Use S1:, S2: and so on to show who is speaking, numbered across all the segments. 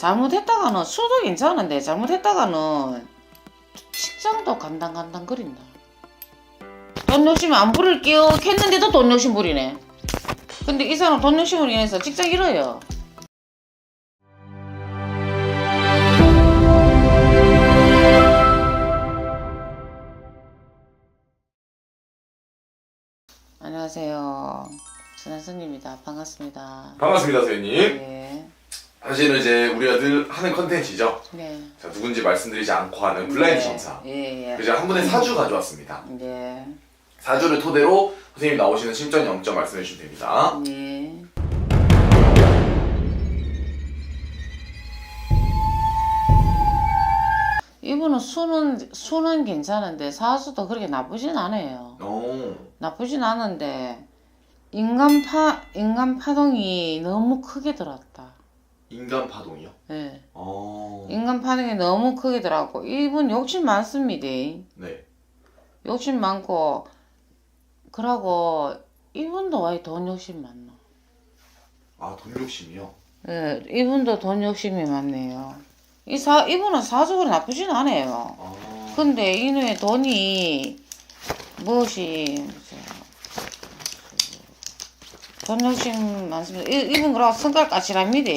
S1: 잘못했다가는 수도 괜찮은데 잘못했다가는 직장도 간당간당 거린다. 돈 욕심 안 부릴게요 했는데도 돈 욕심 부리네. 근데 이 사람 돈 욕심으로 인해서 직장 잃어요. 안녕하세요. 전혜선입니다. 반갑습니다.
S2: 반갑습니다, 선생님.
S1: 네.
S2: 사실은 이제 우리가 늘 하는 컨텐츠죠.
S1: 네.
S2: 자, 누군지 말씀드리지 않고 하는 블라인드
S1: 네.
S2: 점사.
S1: 예, 예.
S2: 그래서 한 분의 사주 가져왔습니다.
S1: 네.
S2: 사주를 토대로 선생님 나오시는 심전 영점 말씀해 주시면 됩니다.
S1: 네. 이분은 수는 수는 괜찮은데 사수도 그렇게 나쁘진 않아요.
S2: 오,
S1: 나쁘진 않은데 인간 파 인간 파동이 너무 크게 들었다.
S2: 인간 파동이요?
S1: 예.
S2: 어,
S1: 인간 파동이 너무 크게 들어갖고 이분 욕심 많습니다.
S2: 네.
S1: 욕심 많고 그러고 이분도 왜 돈 욕심 많나?
S2: 아, 돈 욕심이요?
S1: 예, 이분도 돈 욕심이 많네요. 이 사, 이분은 사적으로 나쁘진 않아요.
S2: 아,
S1: 근데 이놈의 돈이 무엇이, 돈 욕심 많습니다. 이, 이분 그러고 성깔 까칠합니다.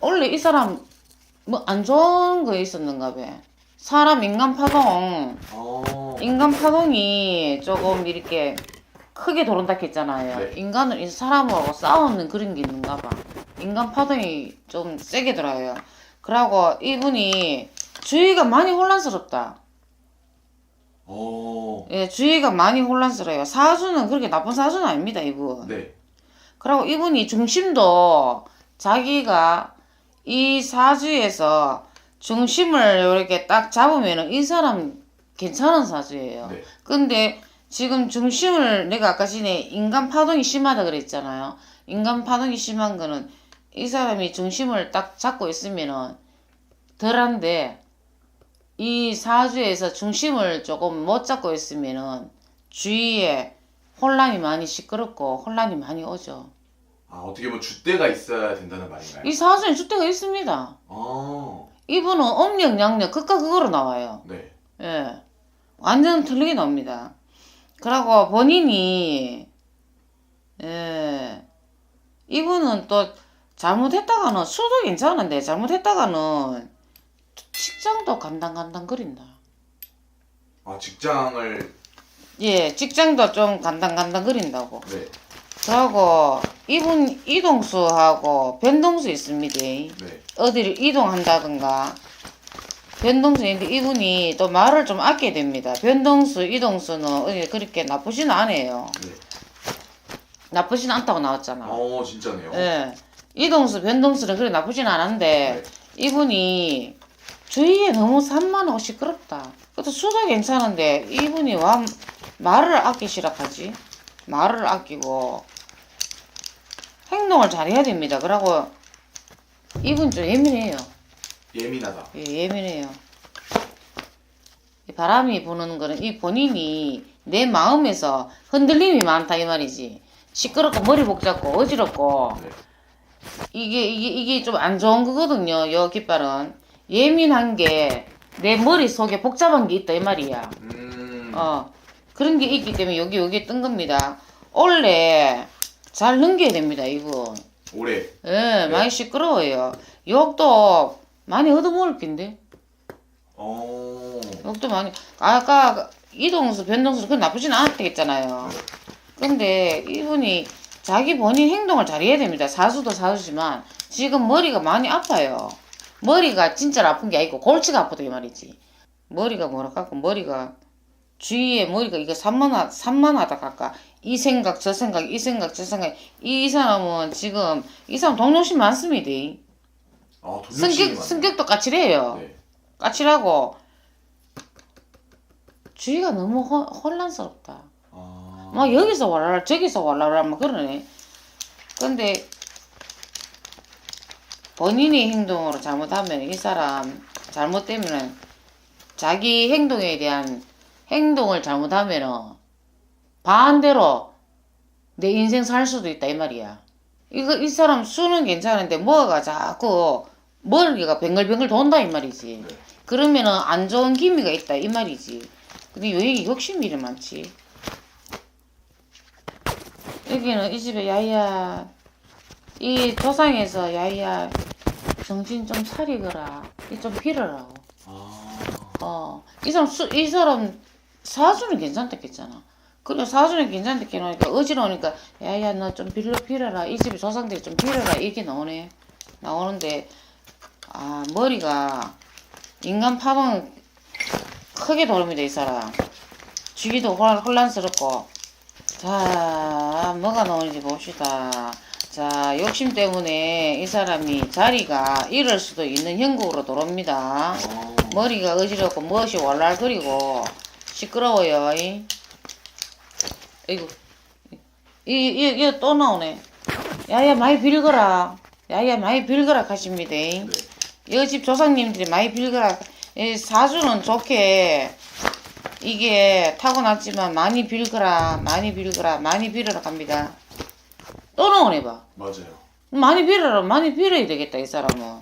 S1: 원래 이 사람 뭐 안 좋은 거 있었는가 봐. 사람 인간 파동,
S2: 어,
S1: 인간 파동이 조금 이렇게 크게 도른다 했잖아요.
S2: 네.
S1: 인간은 이 사람하고 싸우는 그런 게 있는가 봐. 인간 파동이 좀 세게 들어요. 그러고 이분이 주위가 많이 혼란스럽다.
S2: 어,
S1: 예, 주위가 많이 혼란스러워요. 사수는 그렇게 나쁜 사수는 아닙니다, 이분.
S2: 네.
S1: 그리고 이분이 중심도 자기가 이 사주에서 중심을 이렇게 딱 잡으면은 이 사람 괜찮은 사주예요.
S2: 네.
S1: 근데 지금 중심을 내가 아까 전에 인간 파동이 심하다 그랬잖아요. 인간 파동이 심한 거는 이 사람이 중심을 딱 잡고 있으면은 덜한데 이 사주에서 중심을 조금 못 잡고 있으면은 주위에 혼란이 많이 시끄럽고 혼란이 많이 오죠.
S2: 아, 어떻게 보면 줏대가 있어야 된다는 말인가요?
S1: 이 사주에 주택가 있습니다.
S2: 어,
S1: 이분은 음력, 양력, 극과 극으로 나와요.
S2: 네.
S1: 예. 완전 틀리게 나옵니다. 그러고 본인이, 예. 이분은 또 잘못했다가는 수도 괜찮은데 잘못했다가는 직장도 간당간당 거린다.
S2: 아, 직장을,
S1: 예, 직장도 좀 간당간당 거린다고.
S2: 네.
S1: 그러고 이분 이동수하고 변동수 있습니다.
S2: 네.
S1: 어디를 이동한다든가 변동수 있는데 이분이 또 말을 좀 아껴야 됩니다. 변동수, 이동수는 어디 그렇게 나쁘진 않아요.
S2: 네.
S1: 나쁘진 않다고 나왔잖아.
S2: 어, 진짜네요.
S1: 예. 이동수, 변동수는 그렇게 나쁘진 않은데
S2: 네.
S1: 이분이 주위에 너무 산만하고 시끄럽다. 그것도 수도 괜찮은데 이분이 와 말을 아끼시라 하지? 말을 아끼고 행동을 잘해야 됩니다. 그러고 이분 좀 예민해요.
S2: 예민하다.
S1: 예, 예민해요. 이 바람이 부는 거는 이 본인이 내 마음에서 흔들림이 많다 이 말이지. 시끄럽고 머리 복잡고 어지럽고
S2: 네.
S1: 이게 이게 이게 좀 안 좋은 거거든요. 요 깃발은 예민한 게 내 머릿 속에 복잡한 게 있다 이 말이야.
S2: 음,
S1: 어 그런 게 있기 때문에 여기 여기 뜬 겁니다. 원래 잘 넘겨야 됩니다 이분.
S2: 올해.
S1: 예, 많이 시끄러워요. 욕도 많이 얻어먹을 낀데.
S2: 어,
S1: 욕도 많이. 아까 이동수, 변동수 그건 나쁘진 않았다 했잖아요. 근데 이분이 자기 본인 행동을 잘해야 됩니다. 사수도 사수지만 지금 머리가 많이 아파요. 머리가 진짜 아픈 게 아니고 골치가 아프다 이 말이지. 머리가 뭐라 갖고 머리가 주위에 머리가 이거 산만하 산만하다 갈까 이 생각 저 생각 이 생각 저 생각 이, 이 사람은 지금 이 사람 동료심 많습니다.
S2: 아,
S1: 성격
S2: 많네.
S1: 성격도 까칠해요.
S2: 네.
S1: 까칠하고 주위가 너무 혼, 혼란스럽다.
S2: 아,
S1: 막 여기서 war랄 저기서 war랄 막 그러네. 근데 본인이 행동으로 잘못하면 이 사람 잘못되면은 자기 행동에 대한 행동을 잘못하면은 반대로 내 인생 살 수도 있다 이 말이야. 이거 이 사람 수는 괜찮은데 뭐가 자꾸 머리가 뱅글뱅글 돈다 이 말이지.
S2: 네.
S1: 그러면은 안 좋은 기미가 있다 이 말이지. 근데 여기 욕심이 많지. 여기는 이 집에 야야 이 조상에서 야야 정신 좀 차리거라. 이 좀 빌어라고.
S2: 아,
S1: 어, 이 사람 수, 이 사람 사주는 괜찮다 했잖아. 그래 사주는 괜찮다 해놓으니까 어지러우니까 야야 너 좀 빌려 빌어라. 이 집에 조상들이 좀 빌어라. 이게 나오네. 나오는데 아 머리가 인간 파동 크게 돌립니다 이 사람. 주기도 혼란, 혼란스럽고. 자 뭐가 나오는지 봅시다 자 욕심 때문에 이 사람이 자리가 잃을 수도 있는 형국으로 돌아옵니다
S2: 아,
S1: 머리가 어지럽고 무엇이 왈랄거리고 시끄러워요. 이. 이거 이이이 또 나오네. 야야 많이 빌거라. 야야 많이 빌거라 하십니다.
S2: 네.
S1: 여집 조상님들이 많이 빌거라. 이 사주는 좋게 이게 타고났지만 많이 빌거라 많이 빌거라 많이 빌어라 합니다. 또 나오네 봐.
S2: 맞아요.
S1: 많이 빌어라 많이 빌어야 되겠다 이 사람은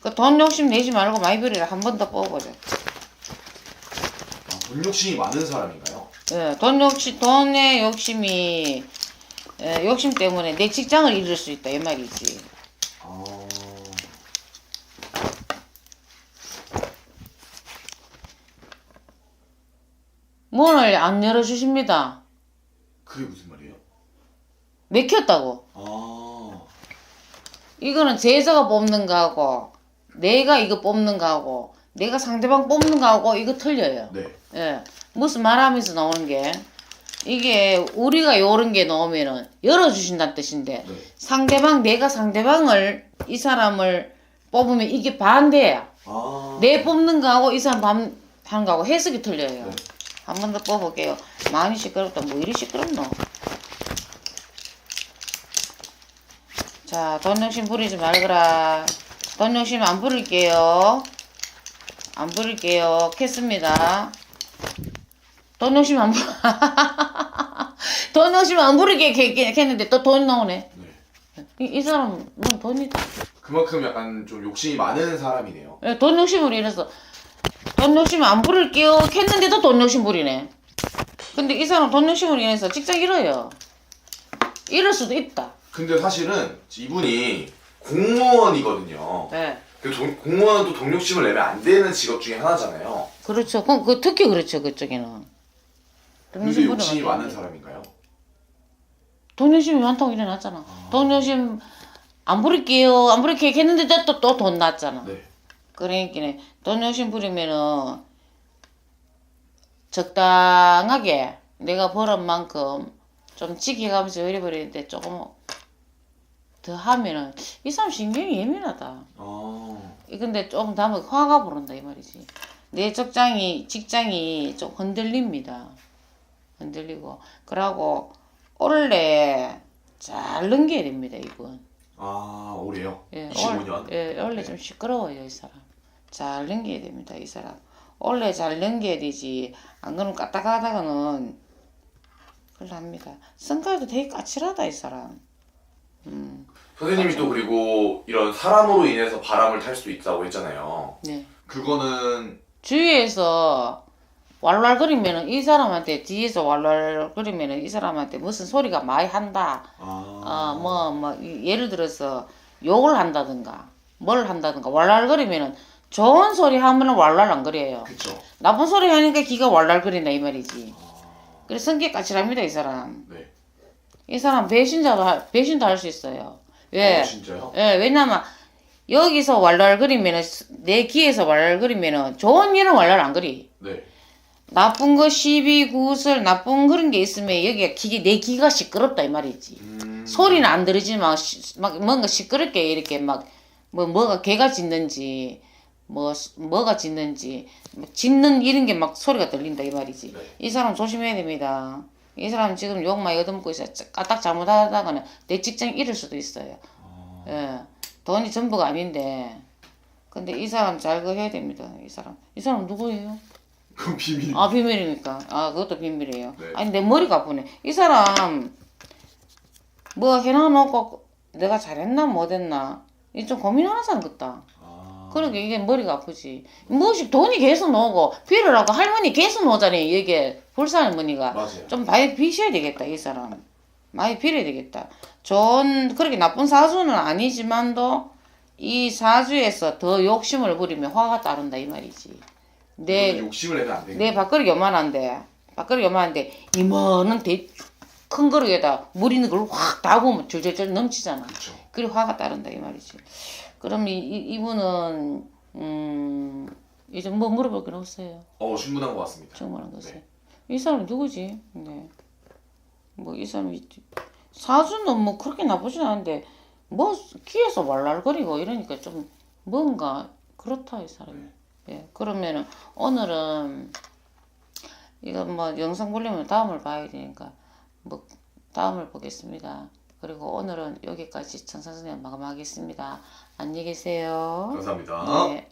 S1: 그 돈 욕심 내지 말고 많이 빌어라 한 번 더 뽑아보자
S2: 아, 돈 욕심이 많은 사람인가요?
S1: 예, 돈 욕심 돈의 욕심이 예, 욕심 때문에 내 직장을 잃을 수 있다 이 말이지
S2: 아,
S1: 문을 안 열어주십니다
S2: 그게 무슨 말이에요?
S1: 맥혔다고
S2: 아,
S1: 이거는 제자가 뽑는 거하고 내가 이거 뽑는 거하고 내가 상대방 뽑는 거하고 이거 틀려요
S2: 네.
S1: 예, 무슨 말하면서 나오는 게 이게 우리가 요런 게 나오면은 열어주신다는 뜻인데
S2: 네.
S1: 상대방 내가 상대방을 이 사람을 뽑으면 이게 반대야.
S2: 아,
S1: 내 뽑는 거하고 이 사람 반 하는 거하고 해석이 틀려요.
S2: 네.
S1: 한 번 더 뽑을게요. 많이 시끄럽다. 뭐 이리 시끄럽노? 자, 돈 욕심 부리지 말거라. 돈 욕심 안 부릴게요. 안 부릴게요. 캤습니다. 돈 욕심 안 부리, 돈 욕심 안 부리게 캤- 캤는데 또 돈 나오네.
S2: 네.
S1: 이, 이 사람은 돈이
S2: 그만큼 약간 좀 욕심이 많은 사람이네요.
S1: 예, 돈 욕심으로 인해서 돈 욕심 안 부릴게요 했는데도 돈 욕심 부리네 근데 이 사람 돈 욕심으로 인해서 직장 잃어요 잃을 수도 있다
S2: 근데 사실은 이분이 공무원이거든요. 네그 돈- 공무원은 또 욕심을 내면 안 되는 직업 중에 하나잖아요.
S1: 그렇죠 그, 그 특히 그렇죠 그쪽에는 돈
S2: 근데
S1: 욕심
S2: 욕심이 많은
S1: 돼.
S2: 사람인가요?
S1: 돈 욕심이 많다고 일어났잖아 돈 욕심 안 부릴게요 안 부릴게 했는데 또또 돈 났잖아
S2: 네.
S1: 그러니까 돈 욕심 부리면은 적당하게 내가 벌은 만큼 좀 지켜가면서 잃어버리는데 조금 더 하면은 이 사람 신경이 예민하다.
S2: 아,
S1: 이 근데 조금 더 하면 화가 부른다 이 말이지. 내 직장이 직장이 좀 흔들립니다. 흔들리고 그러고 원래 잘 넘겨야 됩니다 이분.
S2: 아 올해요?
S1: 예,
S2: 25년?
S1: 올- 예, 원래 좀 시끄러워요, 이 사람. 잘 넘겨야 됩니다, 이 사람. 원래 잘 넘겨야 되지. 안 그러면 까딱하다가는 큰일 납니다. 성깔도 되게 까칠하다, 이 사람. 음,
S2: 선생님이 또 그리고 이런 사람으로 인해서 바람을 탈 수도 있다고 했잖아요.
S1: 네.
S2: 그거는
S1: 주위에서 왈왈거리면은 이 사람한테 뒤에서 왈왈거리면은 이 사람한테 무슨 소리가 많이 한다.
S2: 아,
S1: 어, 뭐, 뭐, 이- 예를 들어서 욕을 한다든가, 뭘 한다든가, 왈랄거리면은 좋은 소리 하면은 왈랄 안 그래요.
S2: 그쵸.
S1: 나쁜 소리 하니까 기가 왈랄거린다, 이 말이지.
S2: 아,
S1: 그래서 성격 까칠합니다, 이 사람.
S2: 네.
S1: 이 사람 배신자도, 할- 배신도 할 수 있어요. 왜?
S2: 어, 진짜요?
S1: 예, 왜냐면, 여기서 왈랄거리면은, 내 귀에서 왈랄거리면은, 좋은 일은 왈랄 안 그리.
S2: 네.
S1: 나쁜 거 시비, 구슬, 나쁜 그런 게 있으면 여기가 기, 내 귀가 시끄럽다, 이 말이지.
S2: 음,
S1: 소리는 안 들리지만 시- 막 뭔가 시끄럽게 이렇게 막 뭐 뭐가 개가 짖는지 뭐 스- 뭐가 짖는지 막 짖는 이런 게 막 소리가 들린다 이 말이지.
S2: 네.
S1: 이 사람 조심해야 됩니다. 이 사람 지금 욕 많이 얻어먹고 있어. 까딱 잘못하다가는 내 직장 잃을 수도 있어요.
S2: 아,
S1: 예, 돈이 전부가 아닌데. 근데 이 사람 잘 그 해야 됩니다. 이 사람. 이 사람 누구예요?
S2: 그건 비밀.
S1: 아 비밀이니까. 아 그것도 비밀이에요.
S2: 네.
S1: 아니 내 머리가 아프네. 이 사람 뭐 해놔놓고 내가 잘했나 못했나 이 좀 고민하는 사람 같다.
S2: 아.
S1: 그러게 이게 머리가 아프지. 무엇이 돈이 계속 나오고 비를 하고 할머니 계속 나오잖아요. 이게 불쌍한 할머니가
S2: 맞아요.
S1: 좀 많이 비셔야 되겠다 이 사람. 많이 빌어야 되겠다. 좋은 그렇게 나쁜 사주는 아니지만도 이 사주에서 더 욕심을 부리면 화가 따른다 이 말이지. 내
S2: 욕심을 내면 안 되겠네.
S1: 내 밥그릇 요만한데 밥그릇 요만한데 이만한 대, 큰 그릇에다 물 있는 걸 확 다 부으면 절절절 넘치잖아.
S2: 그렇죠.
S1: 그래 화가 따른다 이 말이지. 그럼 이, 이 이분은 음 이제 뭐 물어볼 건 없어요.
S2: 어 충분한 것 같습니다.
S1: 정말한 것을.
S2: 네.
S1: 이 사람이 누구지? 네. 뭐 이 사람이 사주는 뭐 그렇게 나쁘진 않은데 뭐 귀에서 왈랄거리고 이러니까 좀 뭔가 그렇다 이 사람이. 예. 그러면은 오늘은 이거 뭐 영상 보려면 다음을 봐야 되니까 뭐 다음을 보겠습니다. 그리고 오늘은 여기까지 천사선생 마감하겠습니다. 안녕히 계세요.
S2: 감사합니다.
S1: 네.